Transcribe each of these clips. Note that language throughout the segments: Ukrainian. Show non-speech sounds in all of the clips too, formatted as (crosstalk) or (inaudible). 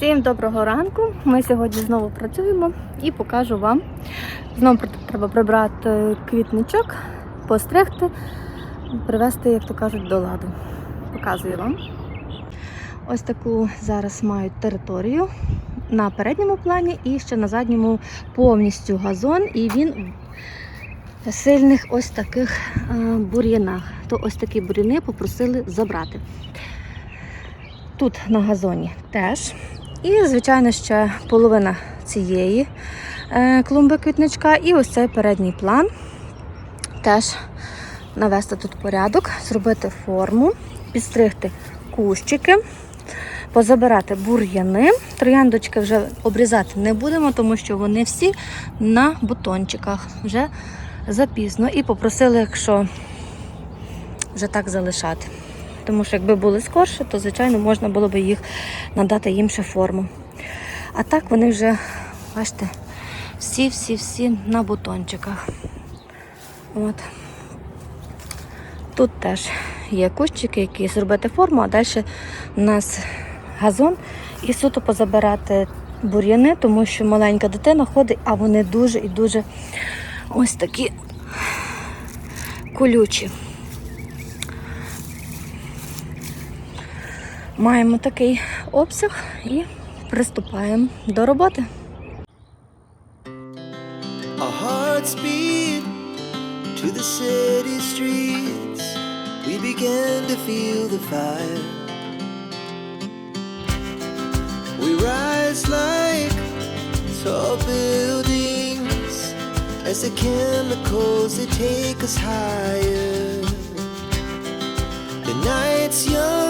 Всім доброго ранку. Ми сьогодні знову працюємо і покажу вам. Знову треба прибрати квітничок, постригти, привести, як то кажуть, до ладу. Показую вам. Ось таку зараз мають територію на передньому плані і ще на задньому повністю газон. І він в сильних ось таких е, бур'янах. То ось такі бур'яни попросили забрати. Тут на газоні теж. І, звичайно, ще половина цієї е, клумби квітничка. І ось цей передній план. Теж навести тут порядок, зробити форму, підстригти кущики, позабирати бур'яни. Трояндочки вже обрізати не будемо, тому що вони всі на бутончиках вже запізно. І попросили, якщо вже так залишати. Тому що якби були скорше, то звичайно можна було б їх надати їм ще форму. А так вони вже, бачите, всі-всі-всі на бутончиках. От. Тут теж є кущики, які зробити форму, а далі у нас газон і суто позабирати бур'яни, тому що маленька дитина ходить, а вони дуже і дуже ось такі колючі. Маємо такий обсяг і приступаємо до роботи. To the city streets. We began to feel the fire. We rise like tall buildings as the chemicals they take us higher. The night's young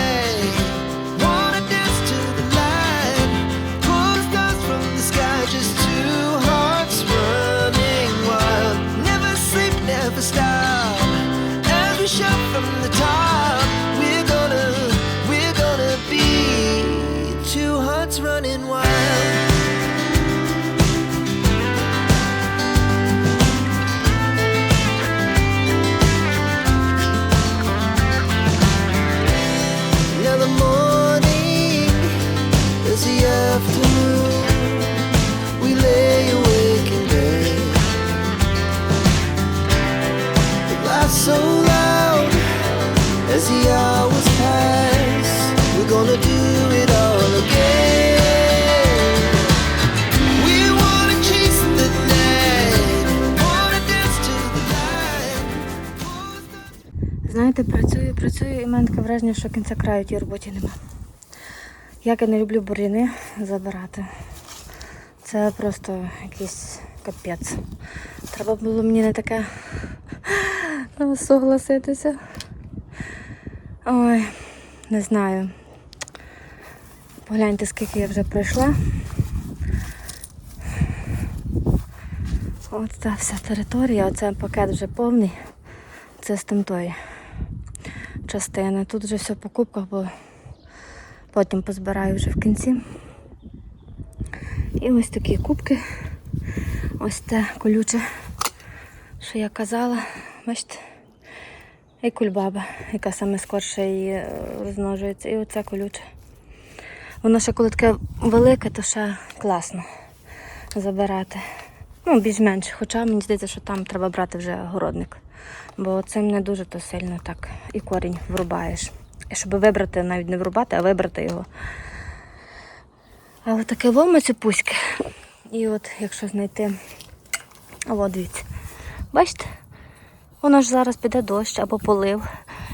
Знаєте, працюю, працюю, і мене таке враження, що кінця краю тій роботі нема. Як я не люблю бур'яни забирати. Це просто якийсь капець. Треба було мені не таке (laughs) согласитися. Ой, не знаю. Погляньте, скільки я вже пройшла. От ця вся територія, оце пакет вже повний. Це з тамтої частини. Тут вже все по кубках, бо потім позбираю вже в кінці. І ось такі кубки. Ось те колюче, що я казала. Бачите? І кульбаба, яка саме скорше її е, розмножується. І оце колюче. Воно ще коли таке велике, то ще класно забирати. Ну, більш-менш. Хоча мені здається, що там треба брати вже городник. Бо цим не дуже то сильно так і корінь врубаєш. Щоб вибрати, навіть не врубати, а вибрати його. А от таке вома цепуське. І от якщо знайти. От дивіться. Бачите? Воно ж зараз піде дощ або полив.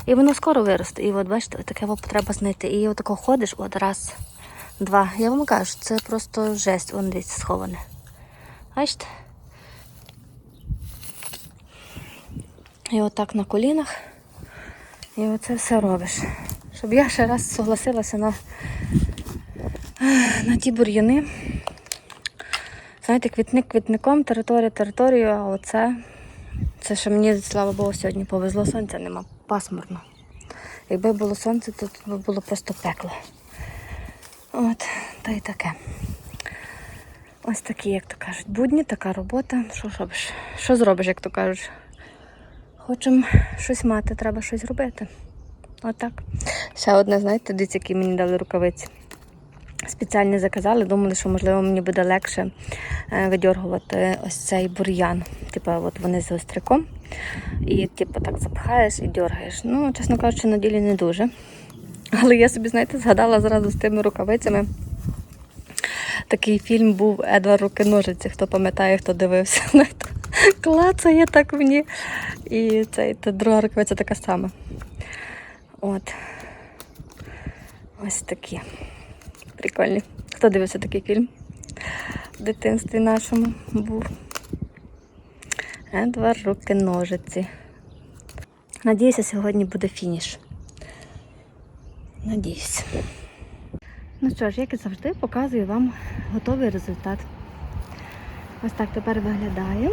І воно скоро виросте. І от бачите, таке воп треба знайти. І отако ходиш, от раз, два. Я вам кажу, це просто жесть, воно дивіться, сховане. Бачите? І отак на колінах. І оце все робиш. Щоб я ще раз согласилася на, на ті бур'яни. Знаєте, квітник квітником, територія територією, а оце, це що мені, слава Богу, сьогодні повезло, сонця нема, пасмурно. Якби було сонце, то тут було просто пекло. От, та й таке. Ось такі, як то кажуть, будні, така робота. Що зробиш? Що зробиш, як то кажуть? Хочемо щось мати, треба щось робити. Отак. Ще одне, знаєте, дивіться, які мені дали рукавиці. Спеціально заказали, думали, що можливо мені буде легше е, видьоргувати ось цей бур'ян. Типу, от вони з гостряком. І типу так запхаєш і дергаєш. Ну, чесно кажучи, на ділі не дуже. Але я собі, знаєте, згадала зразу з тими рукавицями. Такий фільм був Едвард руки ножиці, хто пам'ятає, хто дивився. Клацає так мені. І цей, та друга рукавиця така сама. От. Ось такі. Прикольні. Хто дивився такий фільм? В дитинстві нашому був. Едвард руки ножиці. Надіюся, сьогодні буде фініш. Надіюсь. Ну що ж, як і завжди, показую вам готовий результат. Ось так тепер виглядає.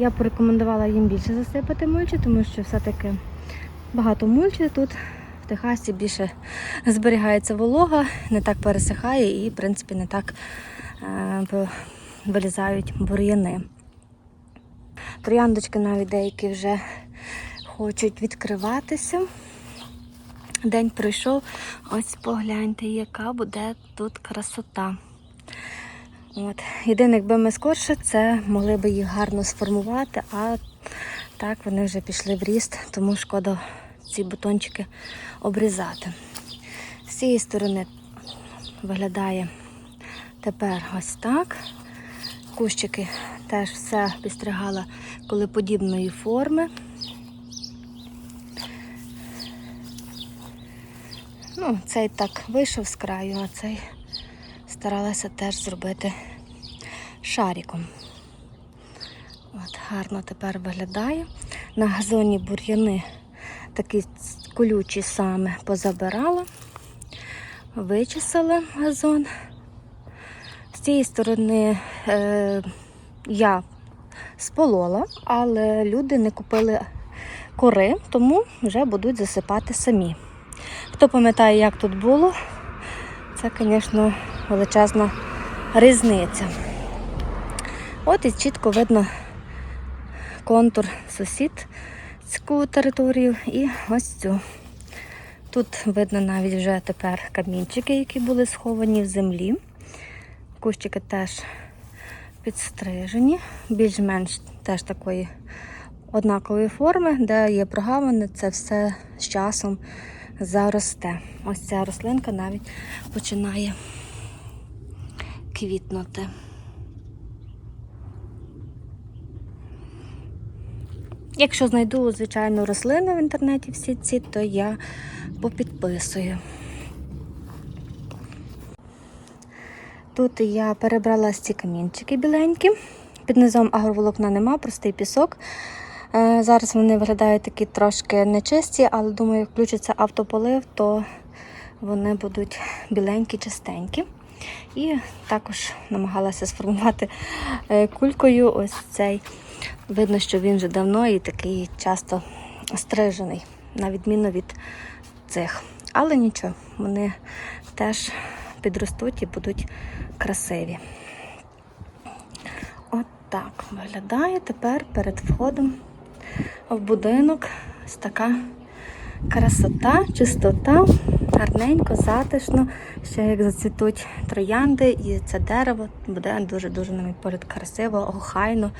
Я порекомендувала їм більше засипати мульчі, тому що все-таки багато мульчі тут в Техасі більше зберігається волога, не так пересихає і, в принципі, не так е, вилізають бур'яни. Трояндочки навіть деякі вже хочуть відкриватися. День пройшов. Ось погляньте, яка буде тут красота. От. Єдине, якби ми скорше, це могли би їх гарно сформувати, а так вони вже пішли в ріст, тому шкода ці бутончики обрізати. З цієї сторони виглядає тепер ось так. Кущики теж все підстригала коли подібної форми. Ну, цей так вийшов з краю, а цей старалася теж зробити шариком. От, гарно тепер виглядає. На газоні бур'яни такі колючі саме позабирала, вичесала газон. З цієї сторони е, я сполола, але люди не купили кори, тому вже будуть засипати самі. Хто пам'ятає, як тут було, це, звісно, величезна різниця. От і чітко видно контур сусідську територію і ось цю. Тут видно навіть вже тепер камінчики, які були сховані в землі. Кущики теж підстрижені, більш-менш теж такої однакової форми, де є прогавини, це все з часом заросте. Ось ця рослинка навіть починає квітнути. Якщо знайду, звичайно, рослини в інтернеті всі ці, то я попідписую. Тут я перебрала ці камінчики біленькі. Під низом агроволокна нема, простий пісок. Е, Зараз вони виглядають такі трошки нечисті, але думаю, як включиться автополив, то вони будуть біленькі, чистенькі. І також намагалася сформувати е, кулькою ось цей. Видно, що він вже давно і такий часто стрижений, на відміну від цих. Але нічого, вони теж підростуть і будуть красиві. От так виглядає тепер перед входом в будинок. Ось така красота, чистота, гарненько, затишно. Ще як зацвітуть троянди, і це дерево буде дуже-дуже, на мій погляд, красиво, охайно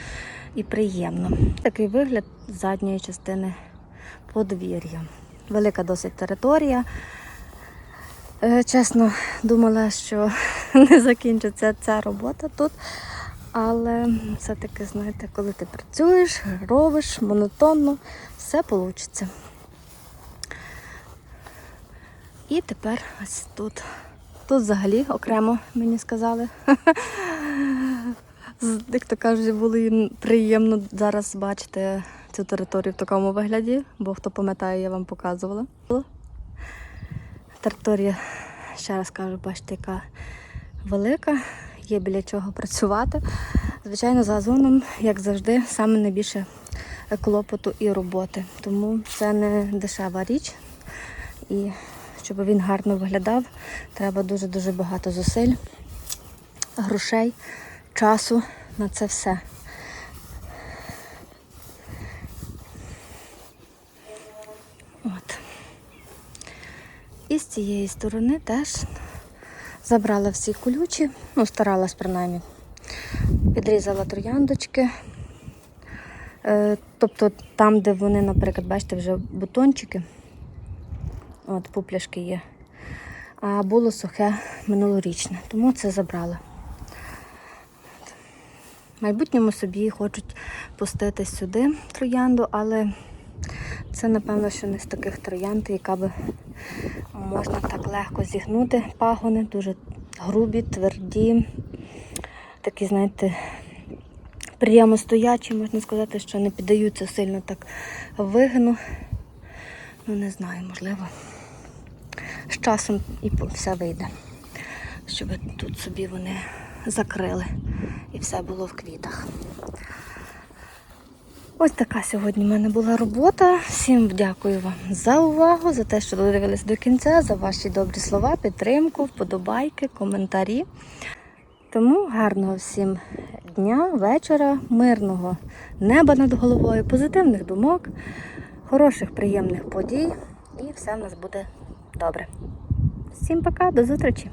і приємно. Такий вигляд задньої частини подвір'я. Велика досить територія. Е, Чесно, думала, що (laughs) не закінчиться ця робота тут. Але все-таки, знаєте, коли ти працюєш, робиш монотонно, все вийде. І тепер ось тут. Тут взагалі окремо мені сказали. (laughs) Як то кажуть, було їм приємно зараз бачити цю територію в такому вигляді, бо хто пам'ятає, я вам показувала. Територія, ще раз кажу, бачите, яка велика, є біля чого працювати. Звичайно, з газоном, як завжди, саме найбільше клопоту і роботи. Тому це не дешева річ. І щоб він гарно виглядав, треба дуже-дуже багато зусиль, грошей часу на це все. От. І з цієї сторони теж забрала всі колючі, ну, старалась принаймні. Підрізала трояндочки. Е, тобто там, де вони, наприклад, бачите, вже бутончики, от пупляшки є. А було сухе минулорічне, тому це забрала. От. В майбутньому собі хочуть пустити сюди троянду, але це, напевно, що не з таких троянд, яка би можна так легко зігнути пагони, дуже грубі, тверді, такі, знаєте, прямостоячі, можна сказати, що не піддаються сильно так вигину. Ну, не знаю, можливо, з часом і все вийде, щоб тут собі вони закрили і все було в квітах. Ось така сьогодні в мене була робота. Всім дякую вам за увагу, за те, що додивились до кінця, за ваші добрі слова, підтримку, вподобайки, коментарі. Тому гарного всім дня, вечора, мирного неба над головою, позитивних думок, хороших, приємних подій. І все в нас буде добре. Всім пока, до зустрічі!